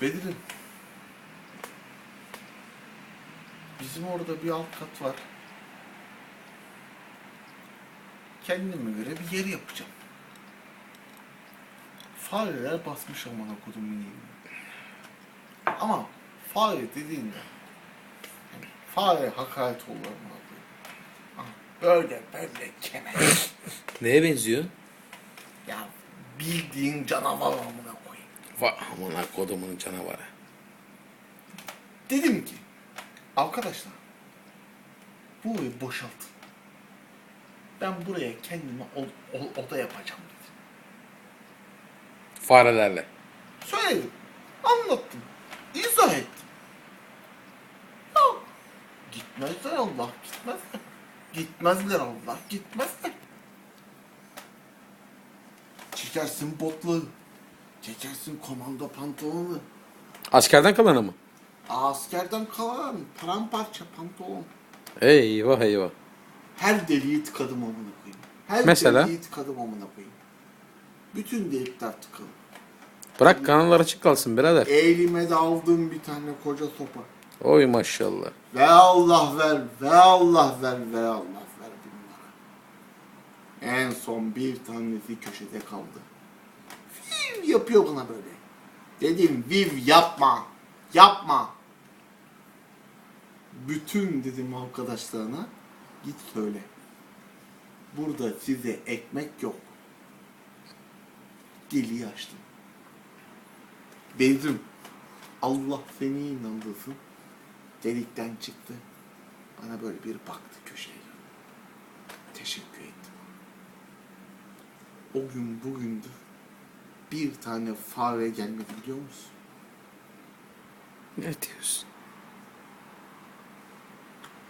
Bedir'im. Bizim orada bir alt kat var. Kendime göre bir yer yapacağım. Fareler basmış amına kodum miniyim. Ama fare dediğinde yani fare hakaret olur. Ah, Böyle böyle kemer. Neye benziyor? ya bildiğin canavar amına koyayım. Vay amına kodumun canavarı. Dedim ki arkadaşlar bu evi boşaltın. Ben buraya kendime o- o- oda yapacağım dedim. Farelerle. Söyledim. Anlattım. izah ettim. Ya gitmezler Allah gitmezler. Gitmezler Allah gitmezler. Çekersin botları. Çekersin komando pantolonu. Askerden kalanı mı? Askerden kalan paramparça pantolon. Eyvah eyvah. Her deliği tıkadım amına koyayım. Her Mesela? deliği tıkadım amına koyayım. Bütün delikler tıkalı. Bırak kanallar açık kalsın birader. Elime de aldım bir tane koca sopa. Oy maşallah. Ve Allah ver, ve Allah ver, ve Allah ver bunlara. En son bir tanesi köşede kaldı. Yapıyor bana böyle. Dedim Viv yapma, yapma. Bütün dedim arkadaşlarına git söyle. Burada size ekmek yok. Deliği açtım. Bezdim. Allah seni inandırsın delikten çıktı. Bana böyle bir baktı köşeye. Teşekkür ettim. O gün bugündür bir tane fare gelmedi biliyor musun? Ne diyorsun?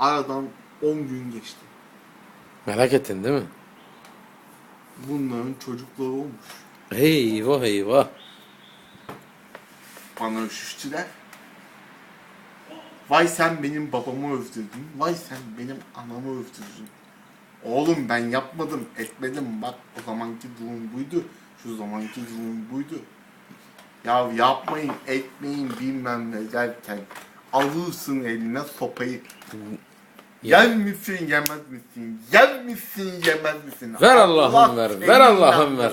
Aradan 10 gün geçti. Merak ettin değil mi? Bunların çocukları olmuş. Eyvah eyvah. Bana üşüştüler. Vay sen benim babamı övdürdün. Vay sen benim anamı övdürdün. Oğlum ben yapmadım, etmedim. Bak o zamanki durum buydu. Şu zamanki durum buydu. Ya yapmayın, etmeyin bilmem ne derken alırsın eline sopayı. Yer misin, yemez misin? Yer misin, yemez misin? Ver Allah'ım Allah ver, ver Allah'ım ver.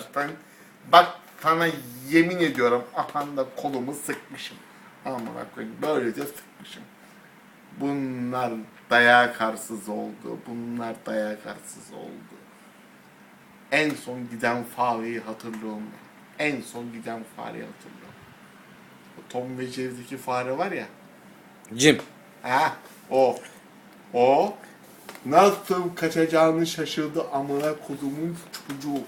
Bak sana yemin ediyorum aha da kolumu sıkmışım. Amına koyayım böylece sıkmışım. Bunlar dayak arsız oldu. Bunlar dayak arsız oldu. En son giden fareyi hatırlıyorum. En son giden fareyi hatırlıyorum. O Tom ve Jerry'deki fare var ya. Cim. Ha o. O nasıl kaçacağını şaşırdı amına kodumun çocuğu.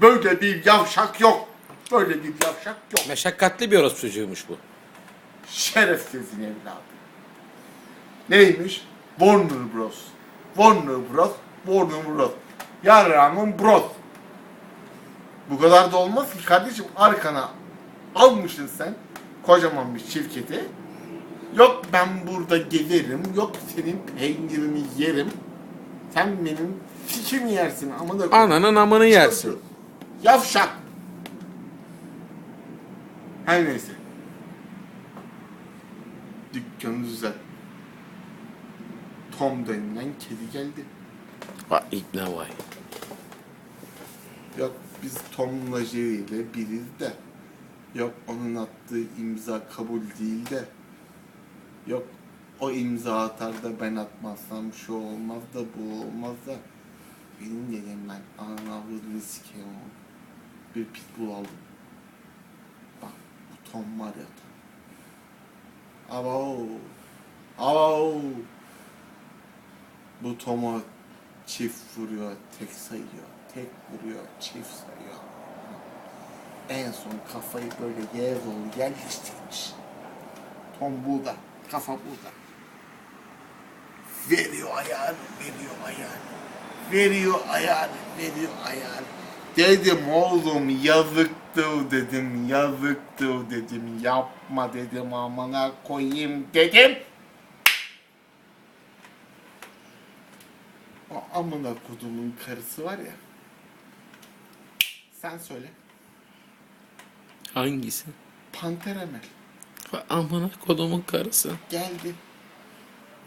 Böyle bir yavşak yok. Böyle bir yavşak yok. Meşakkatli bir orospu çocuğuymuş bu. Şerefsizin evladı. Neymiş? Warner Bros. Warner Bros. Warner Bros. Yarrağımın Bros. Bu kadar da olmaz ki kardeşim arkana almışsın sen kocaman bir şirketi. Yok ben burada gezerim, yok senin peynirini yerim. Sen benim fikimi yersin ama da Ananın amını yersin. Yavşak. Her neyse. Dükkanı düzelt. Tom denilen kedi geldi. Vay ikna vay. Yok biz Tom'la Jerry ile biriz de. Yok onun attığı imza kabul değil de. Yok o imza atar da ben atmazsam şu olmaz da bu olmaz da. Benim dedim ben ananı avradını sikeyim oğlum. Bir pitbull aldım. Bak bu Tom var ya Tom. Abo. Abo. Bu Tom'a çift vuruyor, tek sayıyor. Tek vuruyor, çift sayıyor. En son kafayı böyle yere doğru yerleştirmiş. Tom burada, kafa burada. Veriyor ayağını, veriyor ayağını. Veriyor ayağını, veriyor ayağını. Dedim oğlum yazıktır dedim, yazıktır dedim. Yapma dedim amına koyayım dedim. O amına kodumun karısı var ya. Sen söyle. Hangisi? Panter Emel amına kodumun karısı. geldi.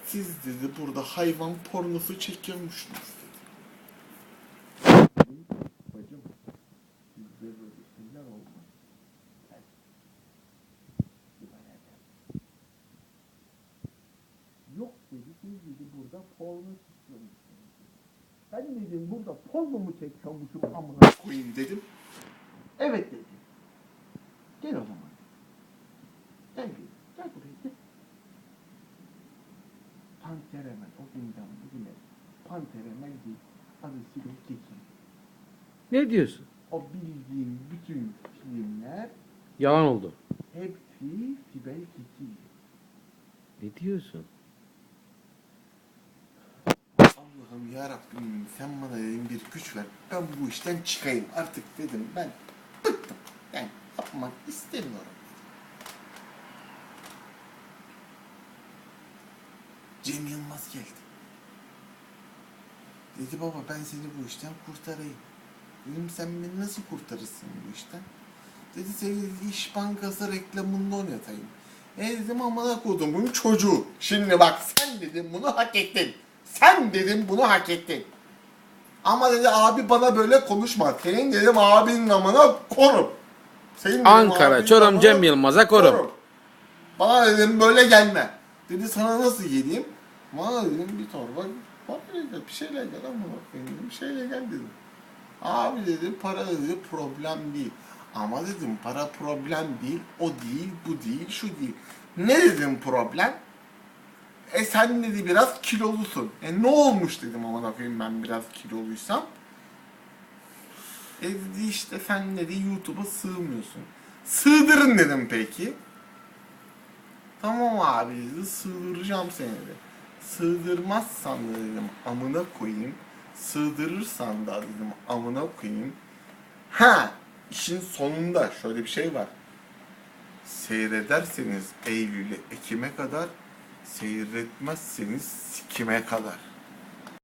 Siz dedi burada hayvan pornosu çekiyormuşsunuz dedi. Bacım böyle şeyler olmaz. Yok dedi siz dedi burada porno çekiyormuşsunuz. Ben dedim burada porno mu çekiyormuşum amına koyayım dedim. Evet dedi. Gel o zaman. Gel gel. Gel buraya gel. Panter Emel o günden bugüne Panter Emel değil. Adı Sibel Kekil. Ne diyorsun? O bildiğim bütün filmler Yalan oldu. hepsi Sibel Kekil. Ne diyorsun? Allah'ım ya Rabbim sen bana dedim bir güç ver. Ben bu işten çıkayım artık dedim ben bıktım. Yani yapmak istemiyorum. Cem Yılmaz geldi. Dedi baba ben seni bu işten kurtarayım. Dedim sen beni nasıl kurtarırsın bu işten? Dedi seni dedi, İş Bankası reklamında oynatayım. E dedim amına koydum bunun çocuğu. Şimdi bak sen dedim bunu hak ettin. Sen dedim bunu hak ettin. Ama dedi abi bana böyle konuşma. Senin dedim abinin amına korum. Senin dedim, Ankara, abinin Çorum, amına Cem Yılmaz'a korum. Bana dedim böyle gelme. Dedi sana nasıl geleyim? Bana dedim bir torba parayla gel, bir şeyle gel koyayım dedim. Bir şeyle gel dedim. Abi dedi para dedi problem değil. Ama dedim para problem değil, o değil, bu değil, şu değil. Ne dedim problem? E sen dedi biraz kilolusun. E ne olmuş dedim aman koyayım ben biraz kiloluysam. E dedi işte sen dedi YouTube'a sığmıyorsun. Sığdırın dedim peki. Tamam abi dedi sığdıracağım seni dedi. Sığdırmazsan da dedim amına koyayım. Sığdırırsan da dedim amına koyayım. Ha işin sonunda şöyle bir şey var. Seyrederseniz Eylül'e Ekim'e kadar seyretmezseniz sikime kadar.